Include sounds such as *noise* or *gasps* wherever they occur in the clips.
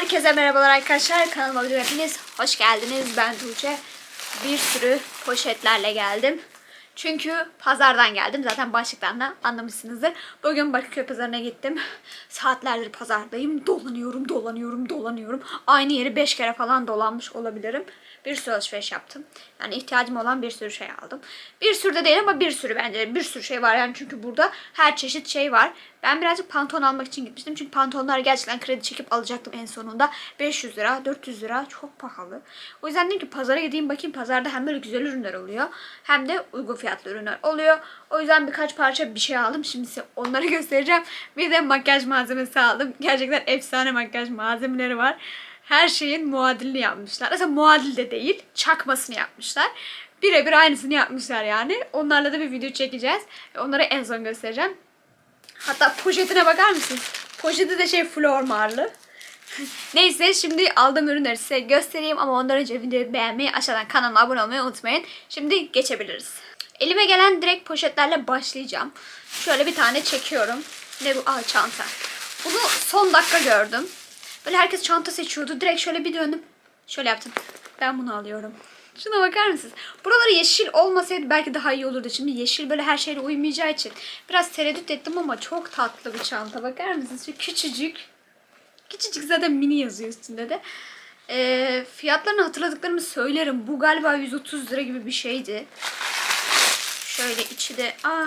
Herkese merhabalar arkadaşlar. Kanalıma videoya hepiniz hoş geldiniz. Ben Tuğçe. Bir sürü poşetlerle geldim. Çünkü pazardan geldim. Zaten başlıktan da anlamışsınızdır. Bugün Bakırköy pazarına gittim. Saatlerdir pazardayım. Dolanıyorum, dolanıyorum, dolanıyorum. Aynı yeri 5 kere falan dolanmış olabilirim. Bir sürü alışveriş yaptım. Yani ihtiyacım olan bir sürü şey aldım. Bir sürü de değil ama bir sürü bence. Bir sürü şey var yani çünkü burada her çeşit şey var. Ben birazcık pantolon almak için gitmiştim. Çünkü pantolonlar gerçekten kredi çekip alacaktım en sonunda. 500 lira, 400 lira çok pahalı. O yüzden dedim ki pazara gideyim bakayım. Pazarda hem böyle güzel ürünler oluyor. Hem de uygun fiyatlı ürünler oluyor. O yüzden birkaç parça bir şey aldım. Şimdi size onları *laughs* göstereceğim. Bir de makyaj malzemesi aldım. Gerçekten efsane makyaj malzemeleri var. Her şeyin muadilini yapmışlar. Aslında muadil de değil. Çakmasını yapmışlar. Birebir aynısını yapmışlar yani. Onlarla da bir video çekeceğiz. Onları en son göstereceğim. Hatta poşetine bakar mısınız? Poşeti de şey flormarlı. *laughs* Neyse şimdi aldığım ürünleri size göstereyim ama ondan önce videoyu beğenmeyi, aşağıdan kanalıma abone olmayı unutmayın. Şimdi geçebiliriz. Elime gelen direkt poşetlerle başlayacağım. Şöyle bir tane çekiyorum. Ne bu? Aa çanta. Bunu son dakika gördüm. Böyle herkes çanta seçiyordu. Direkt şöyle bir döndüm. Şöyle yaptım. Ben bunu alıyorum. Şuna bakar mısınız? Buraları yeşil olmasaydı belki daha iyi olurdu. Şimdi yeşil böyle her şeyle uymayacağı için biraz tereddüt ettim ama çok tatlı bir çanta. Bakar mısınız? Şu küçücük. Küçücük zaten mini yazıyor üstünde de. Ee, fiyatlarını hatırladıklarımı söylerim. Bu galiba 130 lira gibi bir şeydi. Şöyle içi de... Aa,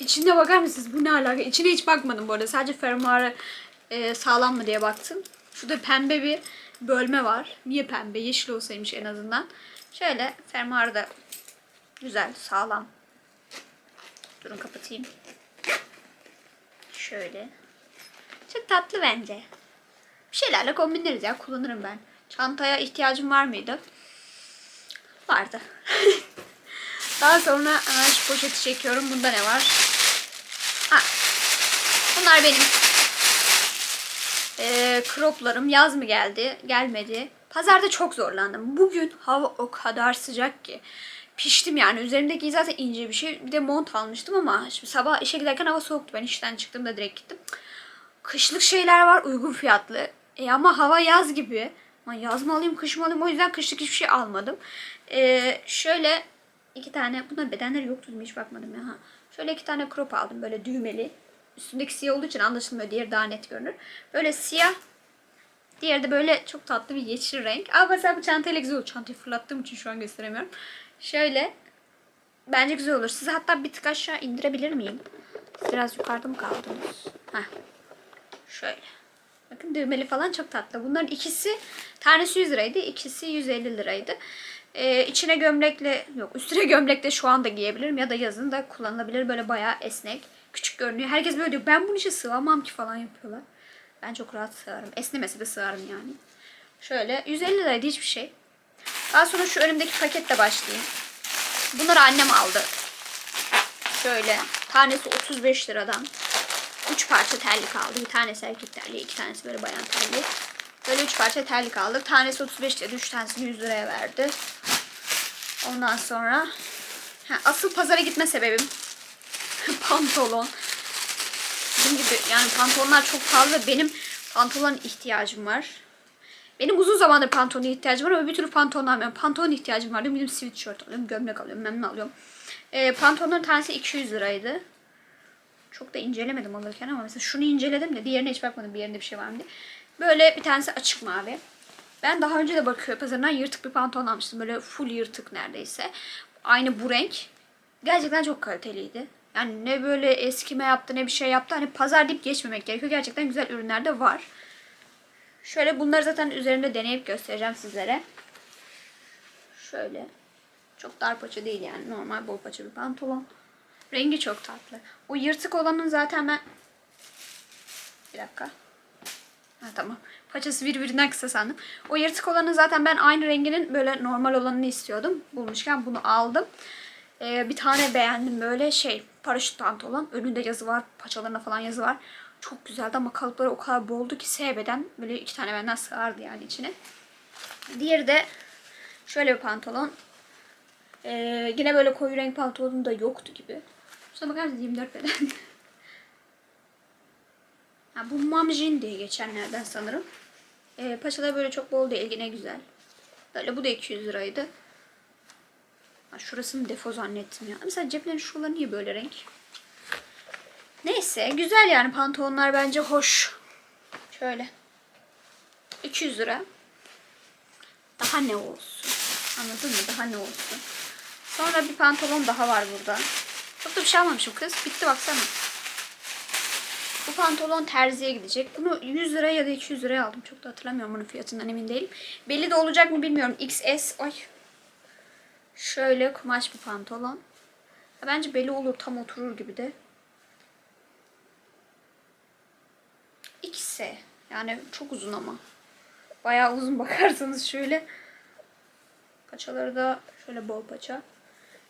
İçine bakar mısınız? Bu ne alaka? İçine hiç bakmadım bu arada. Sadece fermuarı e, sağlam mı diye baktım. Şurada pembe bir bölme var. Niye pembe? Yeşil olsaymış en azından. Şöyle fermuarı da güzel, sağlam. Durun kapatayım. Şöyle. Çok tatlı bence. Bir şeylerle kombinleriz ya. Kullanırım ben. Çantaya ihtiyacım var mıydı? Vardı. *laughs* Daha sonra hemen şu poşeti çekiyorum. Bunda ne var? Ha. Bunlar benim e, croplarım. Yaz mı geldi? Gelmedi. Pazarda çok zorlandım. Bugün hava o kadar sıcak ki. Piştim yani. Üzerimdeki zaten ince bir şey. Bir de mont almıştım ama şimdi sabah işe giderken hava soğuktu. Ben işten çıktığımda direkt gittim. Kışlık şeyler var uygun fiyatlı. E ama hava yaz gibi. Ama yaz mı alayım kış mı alayım o yüzden kışlık hiçbir şey almadım. E, şöyle iki tane bunlar bedenleri yoktu hiç bakmadım ya. Ha. Şöyle iki tane crop aldım böyle düğmeli. Üstündeki siyah olduğu için anlaşılmıyor. Diğeri daha net görünür. Böyle siyah. Diğeri de böyle çok tatlı bir yeşil renk. Ama mesela bu çantayla güzel olur. Çantayı fırlattığım için şu an gösteremiyorum. Şöyle. Bence güzel olur. Size hatta bir tık aşağı indirebilir miyim? Biraz yukarıda mı kaldınız? Heh. Şöyle. Bakın düğmeli falan çok tatlı. Bunların ikisi tanesi 100 liraydı. ikisi 150 liraydı. Ee, içine gömlekle yok üstüne gömlekle şu anda giyebilirim ya da yazın da kullanılabilir. Böyle bayağı esnek. Küçük görünüyor. Herkes böyle diyor ben bunu işe sığamam ki falan yapıyorlar. Ben çok rahat sığarım. Esnemese de sığarım yani. Şöyle 150 liraydı hiçbir şey. Daha sonra şu önümdeki paketle başlayayım. Bunları annem aldı. Şöyle tanesi 35 liradan. 3 parça terlik aldı. Bir tanesi erkek terliği, iki tanesi böyle bayan terliği. Böyle 3 parça terlik aldık. Tanesi 35 lira, 3 tanesini 100 liraya verdi. Ondan sonra ha, asıl pazara gitme sebebim *laughs* pantolon. Dediğim gibi yani pantolonlar çok pahalı ve benim pantolon ihtiyacım var. Benim uzun zamandır pantolona ihtiyacım var ama bir türlü pantolon almıyorum. Pantolon ihtiyacım var. Benim sweatshirt alıyorum, gömlek alıyorum, memnun alıyorum. Ee, pantolonların tanesi 200 liraydı. Çok da incelemedim alırken ama mesela şunu inceledim de diğerine hiç bakmadım bir yerinde bir şey var mı diye. Böyle bir tanesi açık mavi. Ben daha önce de Bakırköy pazarından yırtık bir pantolon almıştım. Böyle full yırtık neredeyse. Aynı bu renk. Gerçekten çok kaliteliydi. Yani ne böyle eskime yaptı ne bir şey yaptı. Hani pazar deyip geçmemek gerekiyor. Gerçekten güzel ürünler de var. Şöyle bunları zaten üzerinde deneyip göstereceğim sizlere. Şöyle. Çok dar paça değil yani. Normal bol paça bir pantolon. Rengi çok tatlı. O yırtık olanın zaten ben... Bir dakika. Ha tamam. Paçası birbirinden kısa sandım. O yırtık olanın zaten ben aynı renginin böyle normal olanını istiyordum. Bulmuşken bunu aldım. Ee, bir tane beğendim böyle şey paraşüt pantolon. Önünde yazı var. Paçalarına falan yazı var. Çok güzeldi ama kalıpları o kadar boldu ki sevbeden böyle iki tane benden sığardı yani içine. Diğeri de şöyle bir pantolon. Ee, yine böyle koyu renk pantolonum da yoktu gibi. Şuna bakar mısınız 24 beden. *laughs* Ha, bu mamjin diye geçenlerden sanırım. Ee, paçaları böyle çok bol değil. Yine güzel. Böyle bu da 200 liraydı. Şurasını defo zannettim ya. Mesela ceplerin şuraları niye böyle renk? Neyse güzel yani pantolonlar bence hoş. Şöyle. 200 lira. Daha ne olsun? Anladın mı? Daha ne olsun? Sonra bir pantolon daha var burada. Çok da bir şey almamışım kız. Bitti baksana. Bu pantolon terziye gidecek. Bunu 100 liraya ya da 200 liraya aldım. Çok da hatırlamıyorum bunun fiyatından emin değilim. Belli de olacak mı bilmiyorum. XS. Ay. Şöyle kumaş bir pantolon. Bence belli olur. Tam oturur gibi de. XS. Yani çok uzun ama. Bayağı uzun *laughs* bakarsanız şöyle. Paçaları da şöyle bol paça.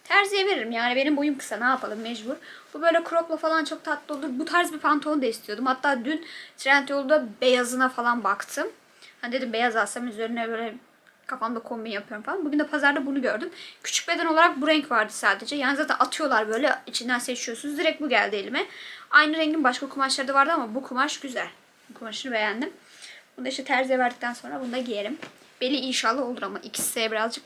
Terziye veririm yani benim boyum kısa ne yapalım mecbur. Bu böyle cropla falan çok tatlı olur. Bu tarz bir pantolon da istiyordum. Hatta dün Trendyol'da beyazına falan baktım. Hani dedim beyaz alsam üzerine böyle kafamda kombin yapıyorum falan. Bugün de pazarda bunu gördüm. Küçük beden olarak bu renk vardı sadece. Yani zaten atıyorlar böyle içinden seçiyorsunuz. Direkt bu geldi elime. Aynı rengin başka kumaşları da vardı ama bu kumaş güzel. Bu kumaşını beğendim. Bunu da işte terziye verdikten sonra bunu da giyerim. Beli inşallah olur ama ikisi birazcık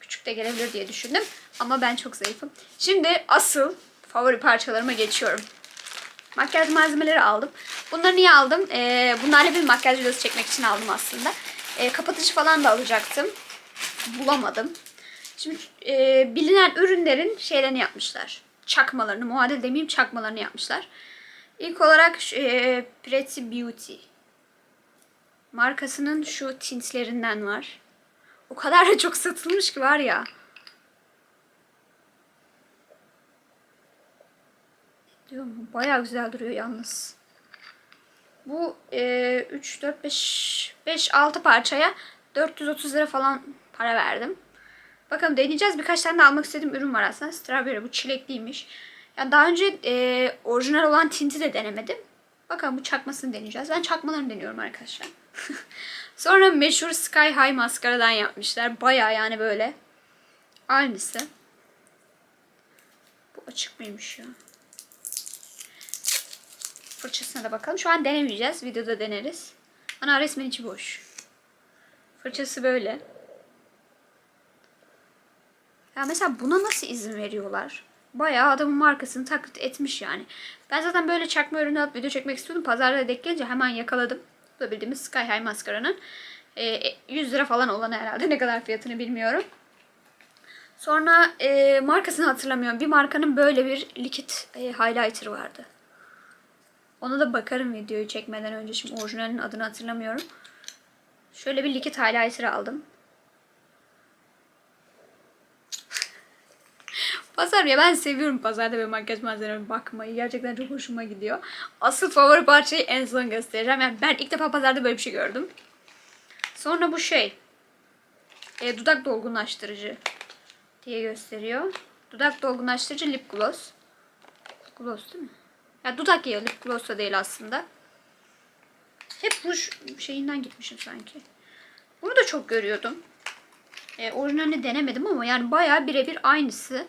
küçük de gelebilir diye düşündüm. Ama ben çok zayıfım. Şimdi asıl favori parçalarıma geçiyorum. Makyaj malzemeleri aldım. Bunları niye aldım? Ee, bunlarla bir makyaj videosu çekmek için aldım aslında. Ee, kapatıcı falan da alacaktım. Bulamadım. Şimdi e, bilinen ürünlerin şeylerini yapmışlar. Çakmalarını, muadil demeyeyim çakmalarını yapmışlar. İlk olarak e, Pretty Beauty. Markasının şu tintlerinden var. O kadar da çok satılmış ki var ya. Diyorum bayağı güzel duruyor yalnız. Bu e, 3, 4, 5, 5, 6 parçaya 430 lira falan para verdim. Bakalım deneyeceğiz. Birkaç tane de almak istediğim ürün var aslında. Strawberry bu çilekliymiş. Yani daha önce e, orijinal olan tinti de denemedim. Bakalım bu çakmasını deneyeceğiz. Ben çakmalarını deniyorum arkadaşlar. *laughs* Sonra meşhur Sky High maskaradan yapmışlar. Baya yani böyle. Aynısı. Bu açık mıymış ya? Fırçasına da bakalım. Şu an denemeyeceğiz. Videoda deneriz. Ana resmen içi boş. Fırçası böyle. Ya mesela buna nasıl izin veriyorlar? Bayağı adamın markasını taklit etmiş yani. Ben zaten böyle çakma ürünü alıp video çekmek istiyordum. Pazarda denk gelince hemen yakaladım. Bu da bildiğimiz Sky High maskaranın. E, 100 lira falan olan herhalde. *laughs* Ne kadar fiyatını bilmiyorum. Sonra e, markasını hatırlamıyorum. Bir markanın böyle bir likit e, highlighter vardı. Ona da bakarım videoyu çekmeden önce. Şimdi orijinalinin adını hatırlamıyorum. Şöyle bir likit highlighter aldım. *laughs* Pazar ya ben seviyorum pazarda ve makyaj malzemelerine bakmayı. Gerçekten çok hoşuma gidiyor. Asıl favori parçayı en son göstereceğim. Yani ben ilk defa pazarda böyle bir şey gördüm. Sonra bu şey. E, dudak dolgunlaştırıcı diye gösteriyor. Dudak dolgunlaştırıcı lip gloss. Gloss değil mi? Ya dudak yağı lip gloss da değil aslında. Hep ruj şeyinden gitmişim sanki. Bunu da çok görüyordum. E, orijinalini denemedim ama yani bayağı birebir aynısı.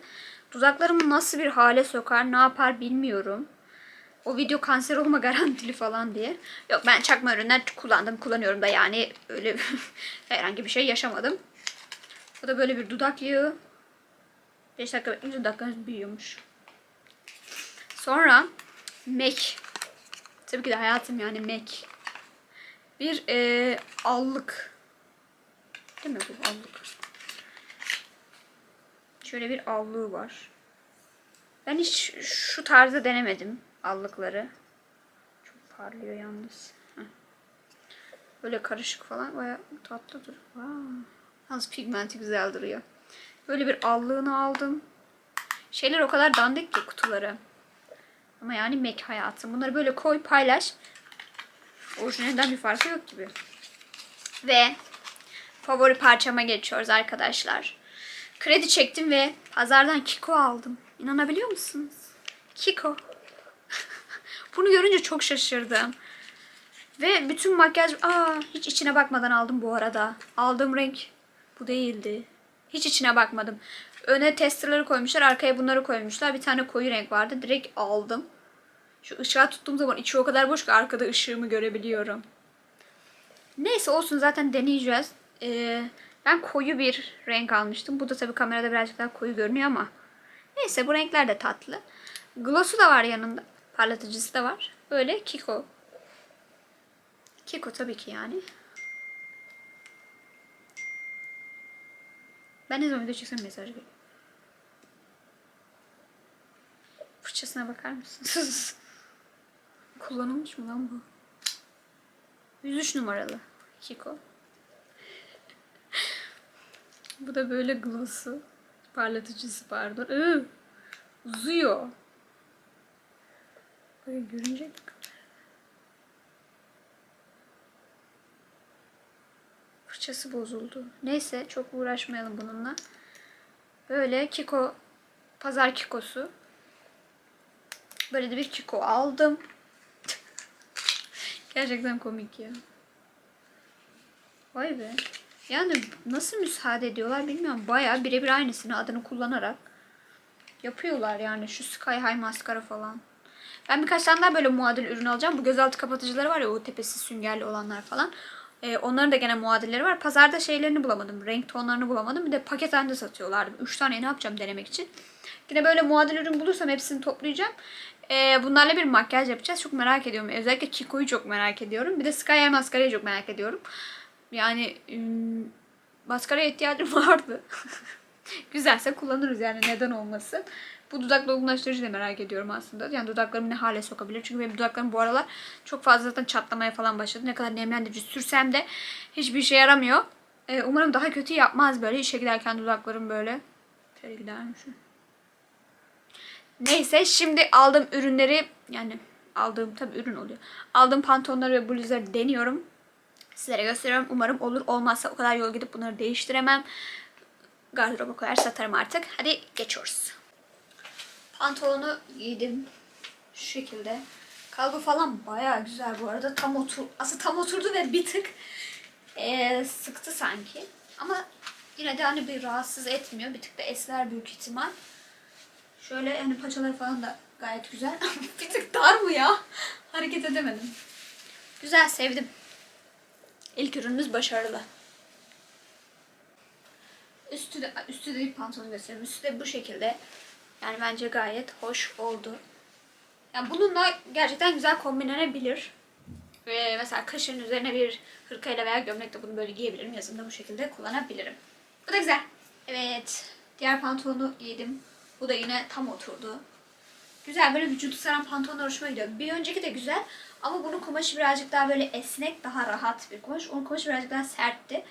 Dudaklarımı nasıl bir hale sokar, ne yapar bilmiyorum. O video kanser olma *laughs* garantili falan diye. Yok ben çakma ürünler kullandım, kullanıyorum da yani öyle *laughs* herhangi bir şey yaşamadım. Bu da böyle bir dudak yağı. 5 dakika bekleyince dakikanız büyüyormuş. Sonra MAC. Tabii ki de hayatım yani MAC. Bir e, allık. Değil mi bu allık? Şöyle bir allığı var. Ben hiç şu tarzda denemedim allıkları. Çok parlıyor yalnız. Heh. Böyle karışık falan baya tatlıdır. Wow. Yalnız pigmenti güzel duruyor. Böyle bir allığını aldım. Şeyler o kadar dandik ki kutuları. Ama yani mek hayatım. Bunları böyle koy paylaş. Orijinalinden bir farkı yok gibi. Ve favori parçama geçiyoruz arkadaşlar. Kredi çektim ve pazardan Kiko aldım. İnanabiliyor musunuz? Kiko. *laughs* Bunu görünce çok şaşırdım. Ve bütün makyaj... Aa, hiç içine bakmadan aldım bu arada. Aldığım renk bu değildi. Hiç içine bakmadım. Öne testerları koymuşlar. Arkaya bunları koymuşlar. Bir tane koyu renk vardı. Direkt aldım. Şu ışığa tuttuğum zaman içi o kadar boş ki arkada ışığımı görebiliyorum. Neyse olsun zaten deneyeceğiz. Ee, ben koyu bir renk almıştım. Bu da tabii kamerada birazcık daha koyu görünüyor ama. Neyse bu renkler de tatlı. Gloss'u da var yanında. Parlatıcısı da var. Böyle Kiko. Kiko tabii ki yani. Ben ne zaman video çeksem mesaj geliyor. Fırçasına bakar mısınız? *laughs* Kullanılmış mı lan bu? 103 numaralı Kiko. bu da böyle gloss'u. Parlatıcısı pardon. Iı, uzuyor. Böyle görünecek? Fırçası bozuldu. Neyse çok uğraşmayalım bununla. Böyle Kiko, pazar Kiko'su. Böyle de bir Kiko aldım. *laughs* Gerçekten komik ya. Vay be. Yani nasıl müsaade ediyorlar bilmiyorum. Bayağı birebir aynısını adını kullanarak yapıyorlar yani şu Sky High maskara falan. Ben birkaç tane daha böyle muadil ürün alacağım. Bu gözaltı kapatıcıları var ya o tepesi süngerli olanlar falan. Ee, onların da gene muadilleri var. Pazarda şeylerini bulamadım. Renk tonlarını bulamadım. Bir de paket halinde satıyorlardı. 3 tane ne yapacağım denemek için. Yine böyle muadil ürün bulursam hepsini toplayacağım. Ee, bunlarla bir makyaj yapacağız. Çok merak ediyorum. Özellikle Kiko'yu çok merak ediyorum. Bir de Sky maskarayı çok merak ediyorum. Yani ım, maskaraya ihtiyacım *laughs* vardı. Güzelse kullanırız yani neden olmasın. Bu dudak dolgunlaştırıcı da merak ediyorum aslında. Yani dudaklarımı ne hale sokabilir. Çünkü benim dudaklarım bu aralar çok fazla zaten çatlamaya falan başladı. Ne kadar nemlendirici sürsem de hiçbir işe yaramıyor. Ee, umarım daha kötü yapmaz böyle. İşe giderken dudaklarım böyle. Şöyle gidermişim. Neyse şimdi aldığım ürünleri yani aldığım tabii ürün oluyor. Aldığım pantolonları ve bluzları deniyorum. Sizlere gösteriyorum. Umarım olur. Olmazsa o kadar yol gidip bunları değiştiremem. Gardıroba koyar satarım artık. Hadi geçiyoruz. Pantolonu giydim. Şu şekilde. Kalbu falan bayağı güzel bu arada. Tam otur, aslında tam oturdu ve bir tık eee, sıktı sanki. Ama yine de hani bir rahatsız etmiyor. Bir tık da esler büyük ihtimal. Şöyle hani paçaları falan da gayet güzel. *laughs* bir tık dar mı ya? Hareket edemedim. Güzel sevdim. İlk ürünümüz başarılı. Üstü de, üstü de bir pantolon göstereyim. Üstü de bu şekilde. Yani bence gayet hoş oldu. Yani bununla gerçekten güzel kombinlenebilir. Ve mesela kışın üzerine bir hırkayla veya gömlekle bunu böyle giyebilirim. Yazın da bu şekilde kullanabilirim. Bu da güzel. Evet. Diğer pantolonu giydim. Bu da yine tam oturdu. Güzel böyle vücudu saran pantolonlar hoşuma gidiyor. Bir önceki de güzel ama bunun kumaşı birazcık daha böyle esnek, daha rahat bir kumaş. Onun kumaşı birazcık daha sertti.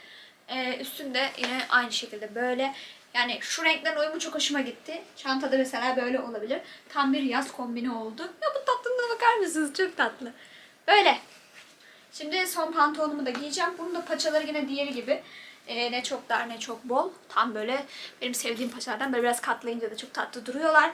Ee, üstünde yine aynı şekilde böyle yani şu renklerin uyumu çok hoşuma gitti. Çantada mesela böyle olabilir. Tam bir yaz kombini oldu. Ya bu tatlılığına bakar mısınız? Çok tatlı. Böyle. Şimdi son pantolonumu da giyeceğim. Bunun da paçaları yine diğeri gibi. Ee, ne çok dar ne çok bol. Tam böyle benim sevdiğim paçalardan böyle biraz katlayınca da çok tatlı duruyorlar.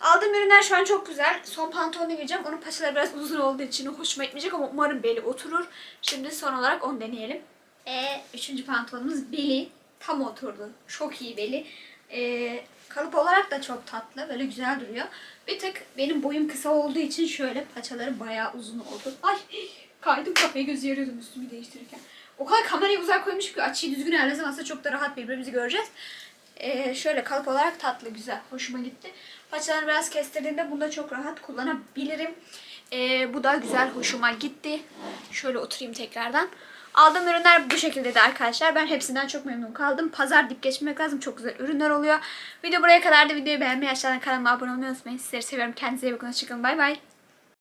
Aldığım ürünler şu an çok güzel. Son pantolonu giyeceğim. Onun paçaları biraz uzun olduğu için hoşuma gitmeyecek ama umarım beli oturur. Şimdi son olarak onu deneyelim. E, üçüncü pantolonumuz beli. Tam oturdu. Çok iyi beli. E, kalıp olarak da çok tatlı. Böyle güzel duruyor. Bir tık benim boyum kısa olduğu için şöyle paçaları bayağı uzun oldu. Ay *gasps* kaydım kafayı gözü yarıyordum üstümü değiştirirken. O kadar kamerayı uzak koymuş ki açıyı düzgün ayarlasam aslında çok da rahat birbirimizi göreceğiz. Ee, şöyle kalıp olarak tatlı, güzel. Hoşuma gitti. Paçalarını biraz kestirdiğimde bunu da çok rahat kullanabilirim. Ee, bu da güzel, hoşuma gitti. Şöyle oturayım tekrardan. Aldığım ürünler bu şekildeydi arkadaşlar. Ben hepsinden çok memnun kaldım. Pazar dip geçmek lazım. Çok güzel ürünler oluyor. Video buraya kadardı. Videoyu beğenmeyi, aşağıdan kanalıma abone olmayı unutmayın. Sizleri seviyorum. Kendinize iyi bakın. Hoşçakalın. Bay bay.